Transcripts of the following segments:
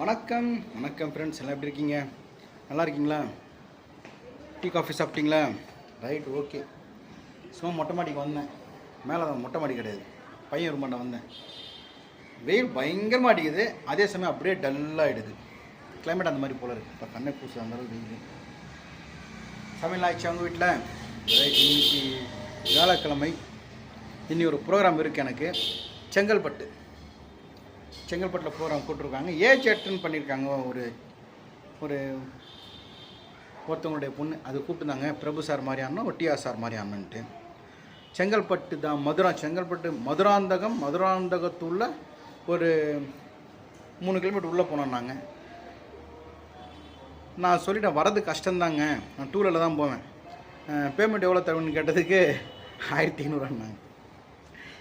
வணக்கம். வணக்கம் ஃப்ரெண்ட்ஸ் எல்லாம் எப்படி இருக்கீங்க? நல்லா இருக்கீங்களா? டீ காஃபி சாப்பிட்டீங்களா? ரைட் ஓகே சும்மா மொட்டை மாடிக்கு வந்தேன். மேலே தான் மொட்டை மாடி கிடையாது. பையன் ரூமாண்ட வந்தேன். வெயில் பயங்கரமாக அடிக்குது. அதே சமயம் அப்படியே டல்லாகிடுது கிளைமேட் அந்த மாதிரி போல இருக்குது இப்போ கண்ணை பூசு அந்த அளவுக்கு வெயில். சமையல் ஆயிடுச்சு அவங்க வீட்டில் ரைட் இன்னைக்கு வியாழக்கிழமை. இன்னி ஒரு ப்ரோக்ராம் இருக்குது எனக்கு. செங்கல்பட்டு. செங்கல்பட்டில் ப்ரோக்ராம் கூப்பிட்ருக்காங்க ஏஜ் அட்டன் பண்ணியிருக்காங்க ஒரு ஒரு ஒருத்தவங்களுடைய பொண்ணு. அது கூப்பிட்டுருந்தாங்க. பிரபு சார் மாதிரி அண்ணன் ஒட்டியார் சார் மாதிரி அண்ணன்ட்டு. செங்கல்பட்டு தான் மதுரா செங்கல்பட்டு மதுராந்தகம் மதுராந்தகத்துள்ள ஒரு மூணு கிலோமீட்டர் உள்ளே போனோம் நாங்கள் நான் சொல்லிட்டேன் வரது கஷ்டம்தாங்க. நான் டூரில் தான் போவேன். பேமெண்ட் எவ்வளோ தருவன்னு கேட்டதுக்கு ஆயிரத்தி ஐநூறுவாங்க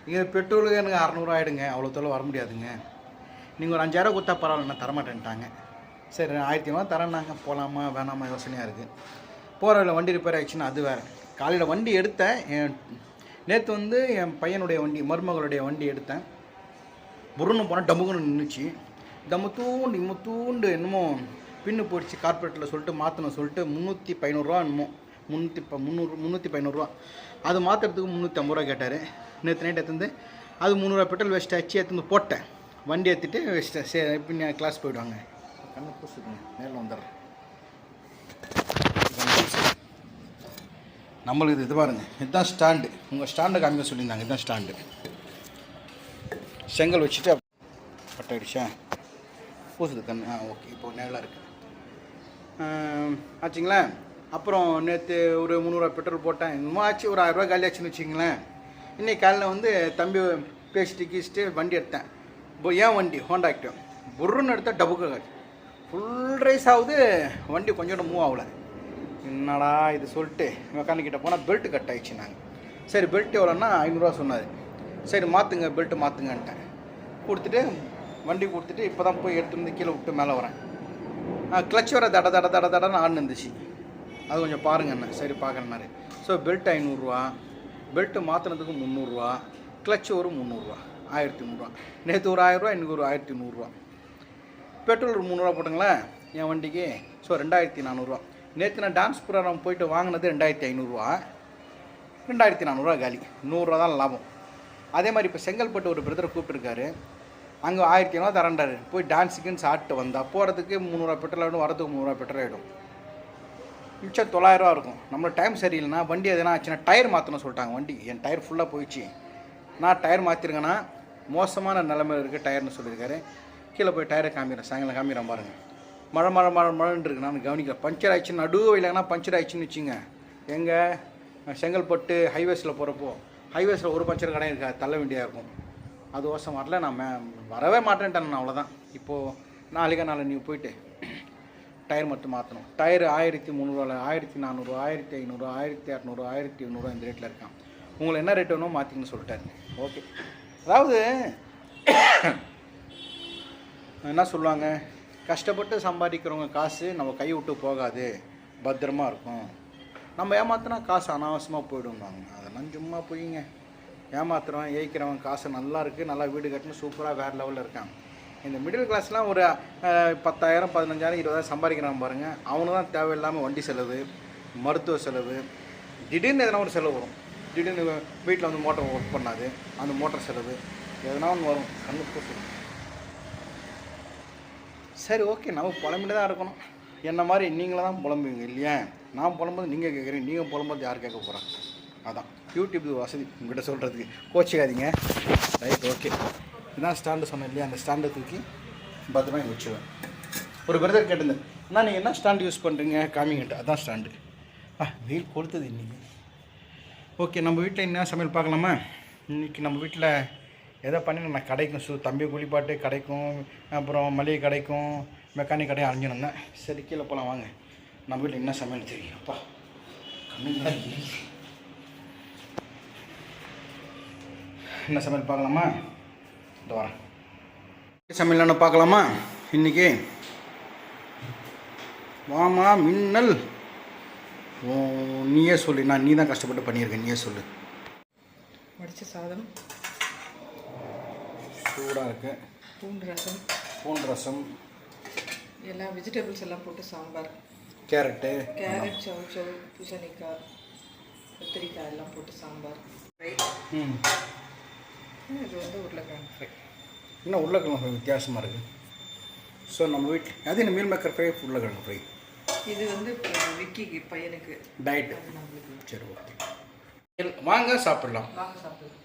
இங்கே பெட்ரோலுக்கு எனக்கு அறநூறு ஆகிடுங்க அவ்வளோ தொலை வர முடியாதுங்க. நீங்கள் ஒரு அஞ்சாயிரம் கொடுத்தா பரவாயில்ல நான் தரமாட்டேன்ட்டாங்க. சரி ஆயிரத்தி ஐநூறு தரேன்னாங்க போகலாமா வேணாமா யோசனையாக இருக்குது போகிற வண்டி ரிப்பேர் ஆகிடுச்சுன்னா அது வேறு. காலையில் வண்டி எடுத்தேன் என் நேற்று வந்து என் பையனுடைய வண்டி மருமகளுடைய வண்டி எடுத்தேன். புருன்னு போனால் டமுக்குன்னு நின்றுச்சு தம்மு தூண்டு இம்மு தூண்டு என்னமோ பின்னு போயிடுச்சு கார்பரேட்டில் சொல்லிட்டு மாற்றணும் சொல்லிட்டு முந்நூற்றி பதினோருவா என்னமோ. முந்நூற்றி இப்போ முந்நூறு முந்நூற்றி பதினோருவா அது மாற்றுறதுக்கு முந்நூற்றி ஐம்பது ரூபா கேட்டார். நேற்று நைட் எடுத்துருந்து அது முந்நூறுவா பெட்ரோல் வேஸ்ட் ஆச்சு எடுத்துருந்து போட்டேன். வண்டி ஏற்றிட்டு சரி இப்போ நான் கிளாஸ் போயிடுவாங்க கண்ணு பூசுக்குங்க நேரில் வந்துடுறேன். நம்மளுக்கு இது இது பாருங்க. இதுதான் ஸ்டாண்டு உங்கள் ஸ்டாண்டை காமிக்க சொல்லியிருந்தாங்க. இதுதான் ஸ்டாண்டு செங்கல் வச்சுட்டு பட்ட அடிச்சா? பூசுது கண். ஆ ஓகே இப்போ நேரில் இருக்கு. ஆச்சுங்களா? அப்புறம் நேற்று ஒரு முந்நூறுவா பெட்ரோல் போட்டேன். இன்னும் ஆச்சு. ஒரு ஆயிரரூவா காலி ஆச்சுன்னு வச்சுங்களேன் இன்றைக்கி காலையில் வந்து தம்பி பேசிட்டு கீசிட்டு வண்டி எடுத்தேன். ஏன் வண்டி? ஹோண்டா ஆக்டிவ் புர்ருன்னு எடுத்தால் டபுக்கு ஃபுல் ரைஸ் ஆகுது வண்டி கொஞ்சம் மூவ் ஆகல. என்னடா இது சொல்லிட்டு மெக்கானிக்கிட்ட போனால் பெல்ட்டு கட் ஆகிடுச்சு நாங்கள் சரி பெல்ட் எவ்வளோன்னா ஐநூறுரூவா சொன்னார். சரி மாற்றுங்க பெல்ட்டு மாற்றுங்கன்ட்டேன் கொடுத்துட்டு வண்டி கொடுத்துட்டு இப்போ தான் போய் எடுத்துகிட்டு வந்து கீழே விட்டு மேலே வரேன். கிளச் வர தட தட தட தடன்னு ஆடுன்னு இருந்துச்சு. அது கொஞ்சம் பாருங்க என்ன சரி பார்க்குறேன்னாரு. ஸோ பெல்ட் ஐநூறுரூவா பெல்ட்டு மாற்றினதுக்கு முந்நூறுரூவா கிளச் ஒரு முந்நூறுரூவா ஆயிரத்தி நூறுரூவா நேற்று ஒரு ஆயிரரூவா இன்றைக்கி ஒரு ஆயிரத்தி நூறுரூவா பெட்ரோல் ஒரு மூணுரூவா போட்டுங்களேன். என் வண்டிக்கு ஸோ ரெண்டாயிரத்தி நானூறுரூவா நேற்று நான் டான்ஸ் ப்ரோக்ராம் போயிட்டு வாங்கினது ரெண்டாயிரத்தி ஐநூறுரூவா ரெண்டாயிரத்தி நானூறுரூவா காலி. நூறுரூவா தான் லாபம். அதே மாதிரி இப்போ செங்கல்பட்டு ஒரு பிரதரை கூப்பிட்டுருக்காரு. அங்கே ஆயிரத்தி ஐநூறுவா தரண்டாரு போய் டான்ஸுக்குன்னு சாப்பிட்டு வந்தால் போகிறதுக்கு முந்நூறுரூவா பெட்ரோல் ஆகிடும் வரதுக்கு முந்நூறுரூவா பெட்ரோல் ஆகிடும் மிச்சம் தொள்ளாயிரரூவா இருக்கும். நம்மளோட டைம் சரியில்லைனா வண்டி எதனா ஆச்சுன்னா டயர் மாற்றணும் சொல்லிட்டாங்க வண்டி. என் டயர் ஃபுல்லாக போயிடுச்சு. நான் டயர் மாற்றிருக்கேன்னா மோசமான நிலைமையில் இருக்குது டயர்னு சொல்லியிருக்காரு. கீழே போய் டயரை காமிக்கிறேன் சாயங்காலம் காமிக்கிறேன் பாருங்கள் மழை மழை மழை மழைன்னு இருக்கு. நான் கவனிக்கல. பஞ்சர் ஆயிடுச்சு நடுவில் இல்லைன்னா பஞ்சர் ஆயிடுச்சுன்னு வச்சுங்க. எங்கே? செங்கல்பட்டு ஹைவேஸில் போகிறப்போ ஹைவேஸில் ஒரு பஞ்சர் கடையும் இருக்கா தள்ள வேண்டியதாக இருக்கும். அது வருஷம் வரல. நான் மே- வரவே மாட்டேன்ட்டேன் நான் அவ்வளோதான் இப்போது நாளைக்கா நாளை நீ போயிட்டு டயர் மட்டும் மாற்றணும் டயர் ஆயிரத்தி முந்நூறுவாவில் ஆயிரத்தி நானூறு ஆயிரத்தி ஐநூறு ஆயிரத்தி இரநூறு ஆயிரத்தி எண்ணூறு இந்த ரேட்டில் இருக்கான். உங்களை என்ன ரேட் வேணுமோ மாற்றிங்கன்னு சொல்லிட்டாரு. ஓகே அதாவது என்ன சொல்லுவாங்க? கஷ்டப்பட்டு சம்பாதிக்கிறவங்க காசு நம்ம கை விட்டு போகாது. பத்திரமா இருக்கும். நம்ம ஏமாத்தினா காசு அனாவசியமாக போயிடுவாங்க அதெல்லாம் சும்மா போயிங்க. ஏமாத்துறவன் ஏய்க்கிறவன் காசு நல்லா இருக்குது நல்லா வீடு கட்டணும் சூப்பராக வேறு லெவலில் இருக்கான். இந்த மிடில் கிளாஸ்லாம் ஒரு பத்தாயிரம் பதினஞ்சாயிரம் இருபதாயிரம் சம்பாதிக்கிறான் பாருங்கள் அவனு தான் தேவையில்லாமல் வண்டி செலவு மருத்துவ செலவு. திடீர்னு எதனா ஒரு செலவு வரும். திடீர்னு வீட்டில் வந்து மோட்டர் ஒர்க் பண்ணாது. அந்த மோட்டர் செலவு. எதனா ஒன்று வரும். கண்ணுக்கு சரி ஓகே நம்ம புலம்பிட்டு தான் இருக்கணும். என்ன மாதிரி நீங்கள தான் புலம்புவீங்க இல்லையா? நான் புலம்போது நீங்கள் கேட்குறீங்க நீங்கள் புலம்போது யார் கேட்க போகிறாங்க அதான். யூடியூப் வசதி. உங்கள்கிட்ட சொல்கிறதுக்கு கோச்சிக்காதீங்க. ரைட் ஓகே இதான் ஸ்டாண்டு சொன்னேன் இல்லையா? அந்த ஸ்டாண்டை தூக்கி பத்திரமா இங்க வச்சுருவேன். ஒரு பிரதர் கேட்டிருந்தேன் அண்ணா நீங்கள் என்ன ஸ்டாண்டு யூஸ் பண்ணுறீங்க காமிங்கிட்ட அதான் ஸ்டாண்டு ஆ வெயில் கொளுத்துது இன்றைக்கி ஓகே நம்ம வீட்டில் என்ன சமையல் பார்க்கலாமா? இன்றைக்கி நம்ம வீட்டில் எதை பண்ணி நம்ம கிடைக்கும் சு தம்பி குளிப்பாட்டு கிடைக்கும் அப்புறம் மளிகை கடைக்கும் மெக்கானிக் கடையும் அலைஞ்சிருந்தேன் சரி கீழே போகலாம் வாங்க. நம்ம வீட்டில் என்ன சமையல் தெரியும். அப்பா என்ன சமையல் பார்க்கலாமா? இந்த வரேன். சமையல் என்ன பார்க்கலாமா? இன்றைக்கி வாமா மின்னல். நீயே சொல்லு நான் நீ தான் கஷ்டப்பட்டு பண்ணியிருக்க நீயே சொல்லு. வடித்த சாதம். சூடாக இருக்கு. பூண்டு ரசம். பூண்டு ரசம். எல்லாம் வெஜிடபிள்ஸ் எல்லாம் போட்டு சாம்பார். கேரட்டு. கேரட் சவு சவு பூசணிக்காய் கத்திரிக்காய் எல்லாம் போட்டு சாம்பார். ஃப்ரை ம். இது வந்து உருளைக்கிழங்கு ஃப்ரை இன்னும் உருளைக்கிழங்கு ஃப்ரை வித்தியாசமாக இருக்குது ஸோ நம்ம வீட்டில் அது என்ன மீல் மேக்கர் ஃப்ரை உருளைக்கிழங்கு ஃப்ரை இது வந்து விக்கிக்கு பையனுக்கு டயட் சரி ஓகே வாங்க சாப்பிடலாம். வாங்க சாப்பிடலாம்.